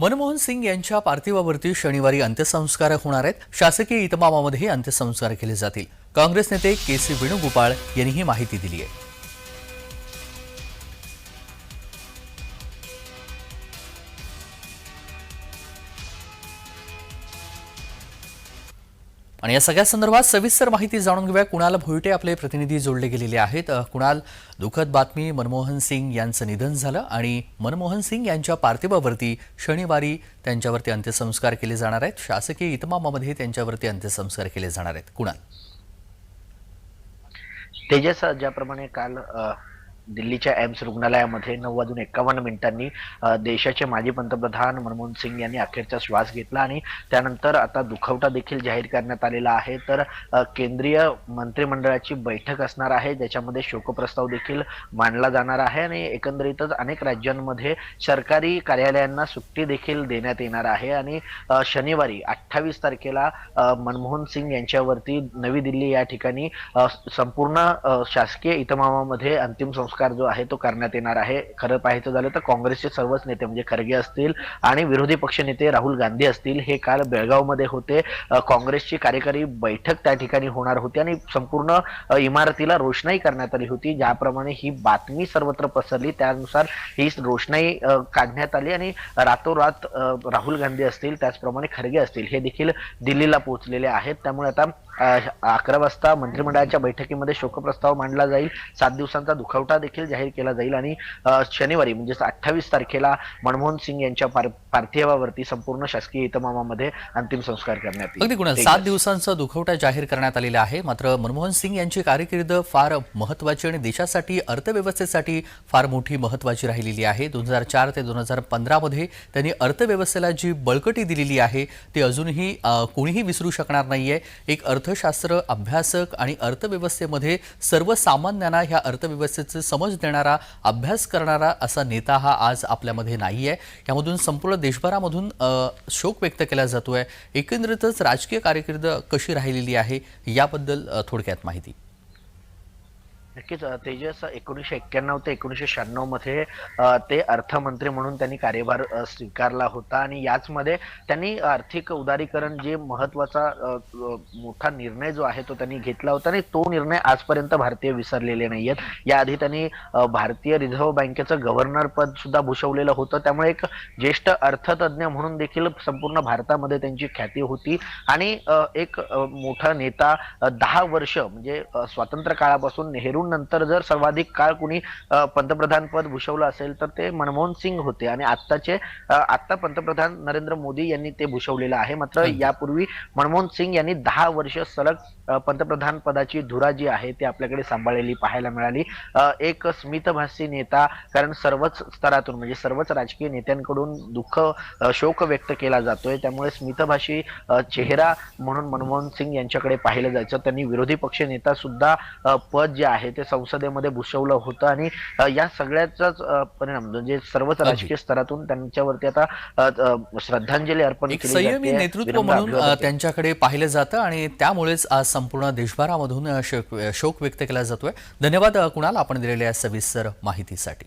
मनमोहन सिंग यांच्या पार्थिवावरती शनिवारी अंत्यसंस्कार होणार आहेत. शासकीय इतमामामध्ये अंत्यसंस्कार केले जातील. काँग्रेस नेते के सी वेणुगोपाळ यांनी ही माहिती दिली आहे. आणि या सगळ्या संदर्भात सविस्तर माहिती जाणून घेऊया. कुणाल भोईटे आपले प्रतिनिधी जोडले गेलेले आहेत. कुणाल दुःखद बातमी मनमोहन सिंग यांचं निधन झालं आणि मनमोहन सिंग यांच्या पार्थिवावरती शनिवारी त्यांच्यावरती अंत्यसंस्कार केले जाणार आहेत. शासकीय इतमामामध्ये त्यांच्यावरती अंत्यसंस्कार केले जाणार आहेत. कुणाल? तेजस ज्याप्रमाणे काल दिल्लीच्या एम्स रुग्णालयामध्ये नऊ वाजून एकावन्न मिनिटांनी देशाचे माजी पंतप्रधान मनमोहन सिंग यांनी अखेरचा श्वास घेतला आणि त्यानंतर आता दुखवटा देखील जाहीर करण्यात आलेला आहे. तर केंद्रीय मंत्रिमंडळाची बैठक असणार आहे ज्याच्यामध्ये शोकप्रस्ताव देखील मांडला जाणार आहे आणि एकंदरीतच अनेक राज्यांमध्ये सरकारी कार्यालयांना सुट्टी देखील देण्यात येणार आहे. आणि शनिवारी अठ्ठावीस तारखेला मनमोहन सिंग यांच्यावरती नवी दिल्ली या ठिकाणी संपूर्ण शासकीय इतमामामध्ये अंतिम संस्कार जो आहे तो करण्यात येणार आहे. खरं पाहायचं झालं तर काँग्रेसचे सर्वच नेते म्हणजे खरगे असतील आणि विरोधी पक्षनेते राहुल गांधी असतील हे काल बेळगावमध्ये होते. काँग्रेसची कार्यकारी बैठक त्या ठिकाणी होणार होती आणि संपूर्ण इमारतीला रोषणाई करण्यात आली होती. ज्याप्रमाणे ही बातमी सर्वत्र पसरली त्यानुसार ही रोषणाई काढण्यात आली आणि रातोरात राहुल गांधी असतील त्याचप्रमाणे खरगे असतील हे देखील दिल्लीला पोहोचलेले आहेत. त्यामुळे आता अकरा वाजता मंत्रिमंडळाच्या बैठकीमध्ये शोकप्रस्ताव मांडला जाईल. सात दिवसांचा दुखवटा देखील जाहीर केला जाईल आणि शनिवारी म्हणजे अठ्ठावीस तारखेला मनमोहन सिंग यांच्या पार- पार्थिवावरती संपूर्ण शासकीय इतमामामध्ये अंतिम संस्कार करण्यात तेजस. सात दिवसांचा दुखवटा जाहीर करण्यात आलेला आहे. मात्र मनमोहन सिंग यांची कारकीर्द फार महत्वाची आणि देशासाठी अर्थव्यवस्थेसाठी फार मोठी महत्वाची राहिलेली आहे. दोन हजार चार ते दोन हजार पंधरामध्ये त्यांनी अर्थव्यवस्थेला जी बळकटी दिलेली आहे ती अजूनही कोणीही विसरू शकणार नाहीये. एक अर्थशास्त्र अभ्यासक आणि अर्थव्यवस्थेमध्ये सर्वसामान्यांना ह्या अर्थव्यवस्थेचे समज देणारा अभ्यास करणारा असा नेता हा आज आपल्यामध्ये नाही आहे यामधून संपूर्ण देशभरामधून शोक व्यक्त केला जातो आहे एकंदरीतच राजकीय कारकीर्द कशी राहिलेली आहे याबद्दल थोडक्यात माहिती. नक्कीच तेजस एकोणीसशे एक्क्याण्णव ते एकोणीसशे शहाण्णवमध्ये ते अर्थमंत्री म्हणून त्यांनी कार्यभार स्वीकारला होता आणि याच मध्ये त्यांनी आर्थिक उदारीकरण जे महत्त्वाचा मोठा निर्णय जो आहे तो त्यांनी घेतला होता आणि तो निर्णय आजपर्यंत भारतीय विसरलेले नाहीयेत. याआधी त्यांनी भारतीय रिझर्व्ह बँकेचं गव्हर्नर पद सुद्धा भूषवलेलं होतं. त्यामुळे एक ज्येष्ठ अर्थतज्ञ म्हणून देखील संपूर्ण भारतामध्ये त्यांची ख्याती होती आणि एक मोठा नेता दहा वर्ष म्हणजे स्वातंत्र्य काळापासून नेहरू नंतर जर सर्वाधिक काळ कुणी पंतप्रधान पद भूषवलं असेल तर ते मनमोहन सिंग होते. आणि आत्ताचे आत्ता पंतप्रधान नरेंद्र मोदी यांनी ते भूषवलेलं आहे. मात्र. यापूर्वी मनमोहन सिंग यांनी दहा वर्ष सलग पंतप्रधान पदाची धुरा जी आहे ती आपल्याकडे सांभाळलेली पाहायला मिळाली. एक स्मितभासी नेता कारण सर्वच स्तरातून म्हणजे सर्वच राजकीय नेत्यांकडून दुःख शोक व्यक्त केला जातोय. त्यामुळे स्मितभाषी चेहरा म्हणून मनमोहन सिंग यांच्याकडे पाहिलं जायचं. त्यांनी विरोधी पक्ष नेता सुद्धा पद जे आहे ते संसदेमध्ये भूषवलं होतं आणि या सगळ्याचाच परिणाम म्हणजे सर्वच. राजकीय स्तरातून त्यांच्यावरती आता श्रद्धांजली अर्पण केली नेतृत्व म्हणून त्यांच्याकडे पाहिलं जातं आणि त्यामुळेच आज संपूर्ण देशभरामधून शोक व्यक्त केला जातोय. धन्यवाद कुणाल आपण दिलेल्या सविस्तर माहितीसाठी.